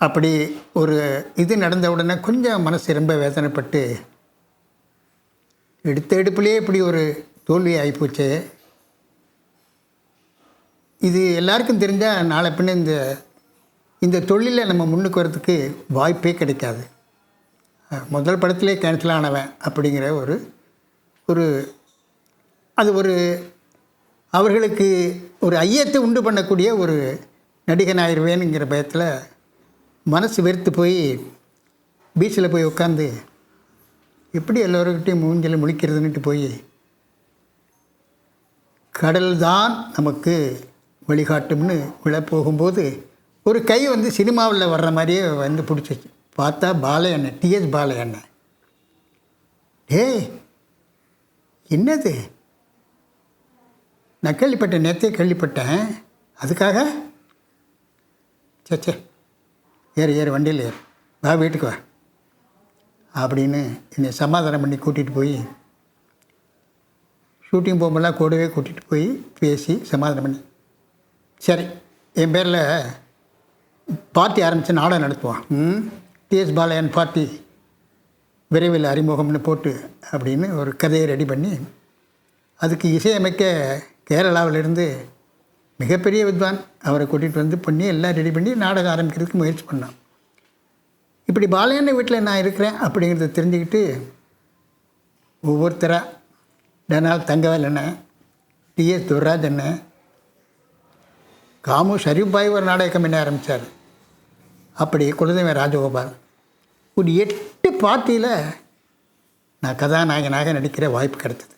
அப்படி ஒரு இது நடந்த உடனே கொஞ்சம் மனசு ரொம்ப வேதனைப்பட்டு எடுத்த எடுப்புலேயே இப்படி ஒரு தோல்வி ஆகிப்போச்சு இது எல்லாருக்கும் தெரிஞ்சால் நாளை பின்ன இந்த இந்த தொழிலில் நம்ம முன்னுக்கு வரதுக்கு வாய்ப்பே கிடைக்காது. முதல் படத்திலே கேன்சல் ஆனவன் அப்படிங்கிற ஒரு ஒரு அது ஒரு அவர்களுக்கு ஒரு ஐயத்தை உண்டு பண்ணக்கூடிய ஒரு நடிகன் ஆயிடுவேனுங்கிற பயத்தில் மனசு வெறுத்து போய் பீச்சில் போய் உட்காந்து எப்படி எல்லோருக்கிட்டையும் மூஞ்சில் முழிக்கிறதுன்ட்டு போய் கடல் தான் நமக்கு வழிகாட்டும்னு உள்ள போகும்போது ஒரு கை வந்து சினிமாவில் வர்ற மாதிரியே வந்து பிடிச்சிச்சு பார்த்தா பாலையண்ணன் டிஎஸ் பாலையண்ணன் ஏய் என்னது? நான் கேள்விப்பட்டேன் நேற்றே கேள்விப்பட்டேன். அதுக்காக? சே சே ஏறு ஏறு வண்டியில் ஏறு. வா வீட்டுக்கு வா. அப்படின்னு என்னை சமாதானம் பண்ணி கூட்டிகிட்டு போய் ஷூட்டிங் போகும்போதெல்லாம் கூடவே கூட்டிகிட்டு போய் பேசி சமாதானம் பண்ணி. சரி என் பேரில் பார்ட்டி ஆரம்பித்து நாடகம் நடத்துவான் ம் டிஎஸ் பாலையன் பார்ட்டி விரைவில் அறிமுகம்னு போட்டு அப்படின்னு ஒரு கதையை ரெடி பண்ணி அதுக்கு இசையமைக்க கேரளாவிலிருந்து மிகப்பெரிய வித்வான். அவரை கூட்டிகிட்டு வந்து பண்ணி எல்லாம் ரெடி பண்ணி நாடகம் ஆரம்பிக்கிறதுக்கு முயற்சி பண்ணான். இப்படி பாலையண்ண வீட்டில் நான் இருக்கிறேன் அப்படிங்கிறத தெரிஞ்சுக்கிட்டு ஒவ்வொருத்தராக டனால் தங்கவேல் அண்ணன் டிஎஸ் துர்ராஜ் அண்ணன் காமு ஷரீஃபாய் ஒரு நாடகம் பண்ண ஆரம்பித்தார் அப்படி குலதெய்வ ராஜகோபால். ஒரு எட்டு பார்ட்டியில் நான் கதாநாயகனாக நடிக்கிற வாய்ப்பு கிடைத்தது.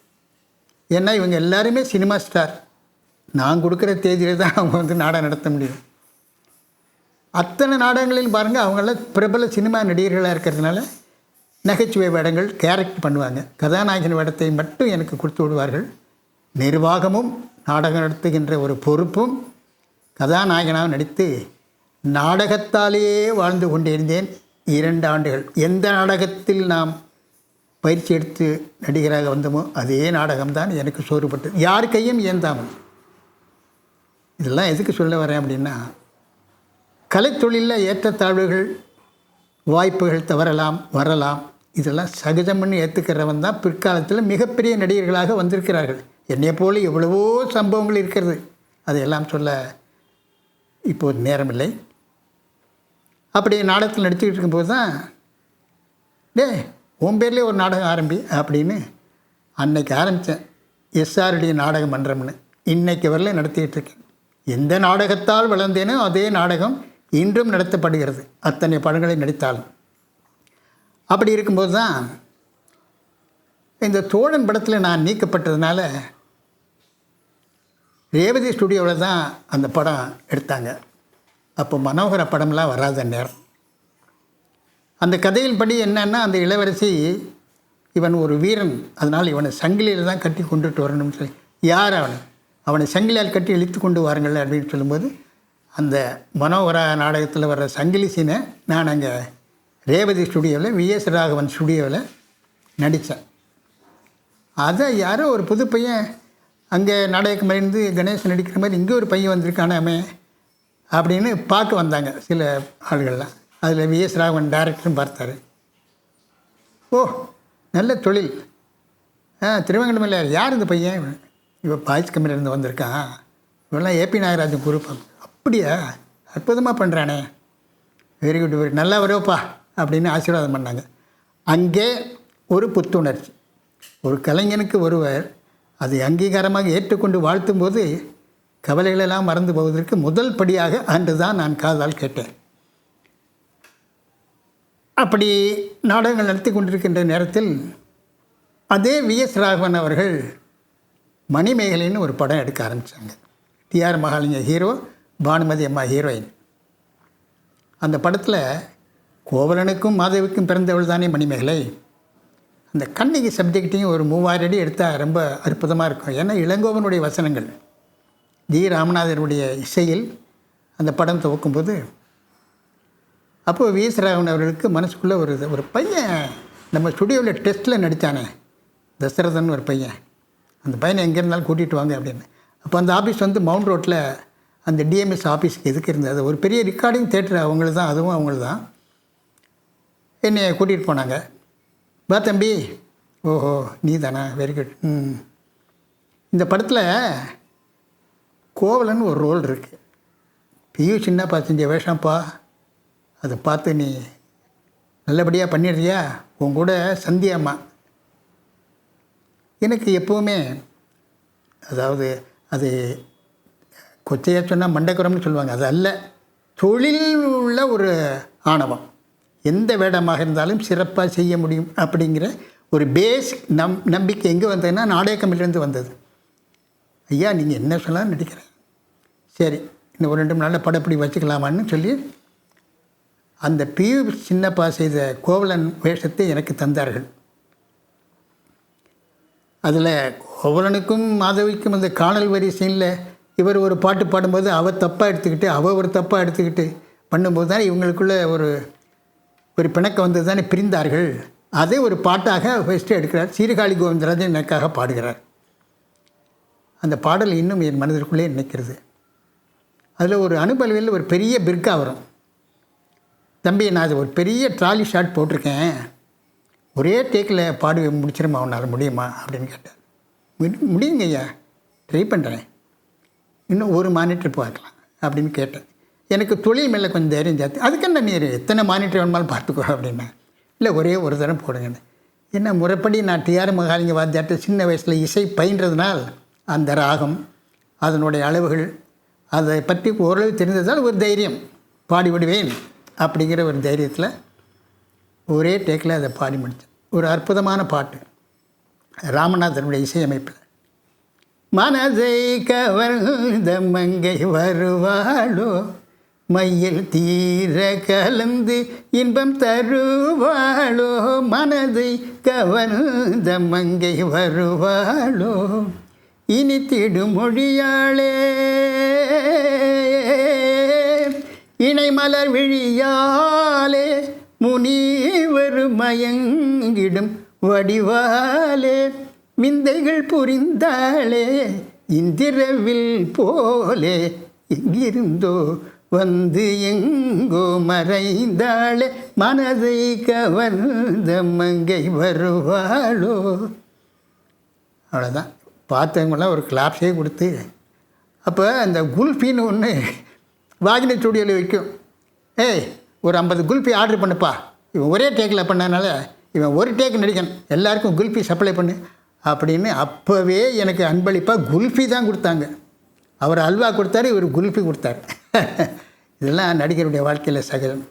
ஏன்னா இவங்க எல்லாருமே சினிமா ஸ்டார். நான் கொடுக்குற தேதியில் தான் அவங்க வந்து நாடகம் நடத்த முடியும். அத்தனை நாடகங்களில் பாருங்கள் அவங்களாம் பிரபல சினிமா நடிகர்களாக இருக்கிறதுனால நகைச்சுவை வேடங்கள் கேரக்டர் பண்ணுவாங்க. கதாநாயகன் வேடத்தை மட்டும் எனக்கு கொடுத்து விடுவார்கள். நிர்வாகமும் நாடகம் நடத்துகின்ற ஒரு பொறுப்பும் கதாநாயகனாக நடித்து நாடகத்தாலேயே வாழ்ந்து கொண்டிருந்தேன் இரண்டு ஆண்டுகள். எந்த நாடகத்தில் நாம் பயிற்சி எடுத்து நடிகராக வந்தோமோ அதே நாடகம்தான் எனக்கு சோறுபட்டது யார் கையும் ஏந்தாமல். இதெல்லாம் எதுக்கு சொல்ல வரேன் அப்படின்னா கலைத்தொழிலில் ஏற்றத்தாழ்வுகள் வாய்ப்புகள் தவறலாம் வரலாம் இதெல்லாம் சகஜம்னு ஏற்றுக்கிறவன் தான் பிற்காலத்தில் மிகப்பெரிய நடிகர்களாக வந்திருக்கிறார்கள். என்னைய போல எவ்வளவோ சம்பவங்கள் இருக்கிறது. அதையெல்லாம் சொல்ல இப்போது நேரமில்லை. அப்படி நாடகத்தில் நடிச்சுக்கிட்டு இருக்கும்போது தான் டே உன் பேர்லேயே ஒரு நாடகம் ஆரம்பி அப்படின்னு அன்னைக்கு ஆரம்பித்தேன் எஸ்ஆர்டி நாடக மன்றம்னு. இன்னைக்கு வரல நடத்திக்கிட்டு இருக்கேன். எந்த நாடகத்தால் வளர்ந்தேனோ அதே நாடகம் இன்றும் நடத்தப்படுகிறது. அத்தனை படங்களை நடித்தாலும். அப்படி இருக்கும்போது தான் இந்த தோழன் படத்தில் நான் நீக்கப்பட்டதுனால ரேவதி ஸ்டுடியோவில் தான் அந்த படம் எடுத்தாங்க. அப்போ மனோகர படம்லாம் வராத நேரம். அந்த கதையின் படி என்னன்னா அந்த இளவரசி இவன் ஒரு வீரன். அதனால் இவனை சங்கிலியில் தான் கட்டி கொண்டுட்டு வரணும்னு சொல்லி. யார் அவன்? அவனை சங்கிலியால் கட்டி இழுத்து கொண்டு வாருங்கள் அப்படின்னு சொல்லும்போது அந்த மனோகரா நாடகத்தில் வர்ற சங்கிலி சீனை நான் அங்கே ரேவதி ஸ்டுடியோவில் விஎஸ் ராகவன் ஸ்டுடியோவில் நடித்தேன். அதை யாரோ ஒரு புது பையன் அங்கே நாடகம் மறைந்து கணேசன் நடிக்கிற மாதிரி இங்கே ஒரு பையன் வந்திருக்கானாமே அப்படின்னு பார்க்க வந்தாங்க சில ஆள்கள்லாம். அதில் விஎஸ் ராகவன் டேரக்டரும் பார்த்தாரு. ஓ நல்ல தொழில். ஆ திருவங்கடமல்ல யார் இந்த பையன்? இவன் பாய்ஸ் கம்பெனிலேருந்து வந்திருக்கான் இவெல்லாம் ஏபி நாகராஜன் குரூப் அப்படியா? அற்புதமாக பண்ணுறானே வெரி குட் வெரி நல்லா வருவப்பா அப்படின்னு ஆசீர்வாதம் பண்ணாங்க. அங்கே ஒரு புத்துணர்ச்சி. ஒரு கலைஞனுக்கு ஒருவர் அதை அங்கீகாரமாக ஏற்றுக்கொண்டு வாழ்த்தும் போது கவலைகளெல்லாம் மறந்து போவதற்கு முதல் படியாக அன்று தான் நான் காதால் கேட்டேன். அப்படி நாடகங்கள் நடத்தி கொண்டிருக்கின்ற நேரத்தில் அதே விஎஸ் ராகவன் அவர்கள் மணிமேகலைன்னு ஒரு படம் எடுக்க ஆரம்பித்தாங்க டிஆர் மகாலிங்க ஹீரோ பானுமதி அம்மா ஹீரோயின் அந்த படத்தில் கோவலனுக்கும் மாதவிக்கும் பிறந்தவள் தானே மணிமேகலை? அந்த கண்ணகி சப்ஜெக்டையும் ஒரு மூவாயிரம் அடி எடுத்தால் ரொம்ப அற்புதமாக இருக்கும். ஏன்னா இளங்கோவனுடைய வசனங்கள். ஜி ராமநாதனுடைய இசையில் அந்த படம் துவக்கும்போது அப்போது வி. எஸ். அவர்களுக்கு மனசுக்குள்ளே ஒரு ஒரு பையன் நம்ம ஸ்டுடியோவில் டெஸ்ட்டில் நடித்தானே தசரதன் ஒரு பையன். அந்த பையனை எங்கே இருந்தாலும் கூட்டிகிட்டு வாங்க அப்படின்னு. அப்போ அந்த ஆஃபீஸ் வந்து மவுண்ட் ரோட்டில் அந்த டிஎம்எஸ் ஆஃபீஸுக்கு எதுக்கு இருந்தது? ஒரு பெரிய ரெக்கார்டிங் தேட்டர் அவங்களுக்கு தான் அதுவும் அவங்களுக்கு தான். என்னை கூட்டிகிட்டு போனாங்க. வா தம்பி. ஓஹோ நீ தானா வெரி குட் ம். இந்த படத்தில் கோவலன் ஒரு ரோல் இருக்குது பியூ சின்னப்பா செஞ்ச வேஷம்ப்பா. அதை பார்த்து நீ நல்லபடியாக பண்ணிடுறியா? உன் கூட சந்தியாம்மா. எனக்கு எப்போவுமே அதாவது அது கொச்சையாக சொன்னால் மண்டக்குரம்னு சொல்லுவாங்க. அது அல்ல. தொழில் உள்ள ஒரு ஆணவம். எந்த வேடமாக இருந்தாலும் சிறப்பாக செய்ய முடியும் அப்படிங்கிற ஒரு பேஸ் நம் நம்பிக்கை எங்கே வந்ததுன்னா நாடக கம்பெனிலேருந்து வந்தது. ஐயா நீங்கள் என்ன சொல்லலாம் நடிக்கிறேன். சரி இன்னும் ஒரு ரெண்டு மூணு நாளில் படப்பிடி வச்சுக்கலாமான்னு சொல்லி அந்த பியூ சின்னப்பா செய்த கோவலன் வேஷத்தை எனக்கு தந்தார்கள். அதில் கோவலனுக்கும் மாதவிக்கும் அந்த காணல் வரி சீனில் இவர் ஒரு பாட்டு பாடும்போது அவர் தப்பாக எடுத்துக்கிட்டு அவள் ஒரு தப்பாக எடுத்துக்கிட்டு பண்ணும்போது தான் இவங்களுக்குள்ள ஒரு ஒரு பிணக்கம் வந்து தானே பிரிந்தார்கள். அதே ஒரு பாட்டாக ஃபஸ்ட்டு எடுக்கிறார். சீர்காழி கோவிந்தராஜன் எனக்காக பாடுகிறார். அந்த பாடல் இன்னும் என் மனதிற்குள்ளே நிற்கிறது அதில் ஒரு அனுபவியில் ஒரு பெரிய பிர்கா வரும். தம்பி நான் அது ஒரு பெரிய ட்ராலி ஷாட் போட்டிருக்கேன். ஒரே டேக்கில் பாடி முடிச்சிருமா உன்னால் முடியுமா அப்படின்னு கேட்டார். முடியுங்க ஐயா ட்ரை பண்ணுறேன் இன்னும் ஒரு மானிட்டர் பார்க்கலாம் அப்படின்னு கேட்டேன் எனக்கு தொழில் மேலே கொஞ்சம் தைரியம் ஜாஸ்தி. அதுக்கு என்ன நீர் எத்தனை மானிட்டர் வேணுமாலும் பார்த்துக்கோ அப்படின்னா. இல்லை ஒரே ஒரு தரம் போடுங்கன்னு என்ன முறைப்படி நான் டிஆர் மகாலிங்க வாத்தியார்ட்ட சின்ன வயசில் இசை பயின்றதுனால் அந்த ராகம் அதனுடைய அளவுகள் அதை பற்றி ஓரளவு தெரிந்ததால் ஒரு தைரியம். பாடி விடுவேன் அப்படிங்கிற ஒரு தைரியத்தில் ஒரே டேக்கில் அதை பாடி முடித்தேன். ஒரு அற்புதமான பாட்டு. ராமநாதனுடைய இசையமைப்பில் மனதை கவர்ந்த மங்கை வருவாளோ? மையில் தீர கலந்து இன்பம் தருவாளோ? மனதை கவர்ந்த மங்கை வருவாளோ? இனித்திடும் மொழியாளே இணைமலர் விழியாலே முனிவர் மயங்கிடும் வடிவாலே விந்தைகள் புரிந்தாளே இந்திரவில் போலே எங்கிருந்தோ வந்து எங்கோ மறைந்தாளே மனதை கவர்ந்த மங்கை வருவாளோ? அவ்வளோதான் பார்த்தவங்களாம் ஒரு கிளாப்ஸே கொடுத்து அப்போ அந்த குல்ஃபின்னு ஒன்று வாகின ஸ்டுடியோவில் வைக்கும். ஏய் ஒரு ஐம்பது குல்ஃபி ஆர்டர் பண்ணுப்பா. இவன் ஒரே டேக்கில் பண்ணனால இவன் ஒரு டேக் நடிக்கணும். எல்லாருக்கும் குல்ஃபி சப்ளை பண்ணு. அப்படின்னு அப்போவே எனக்கு அன்பளிப்பாக குல்ஃபி தான் கொடுத்தாங்க. அவர் அல்வா கொடுத்தாரு இவர் குல்ஃபி கொடுத்தாரு. இதெல்லாம் நடிகருடைய வாழ்க்கையில் சகஜம்.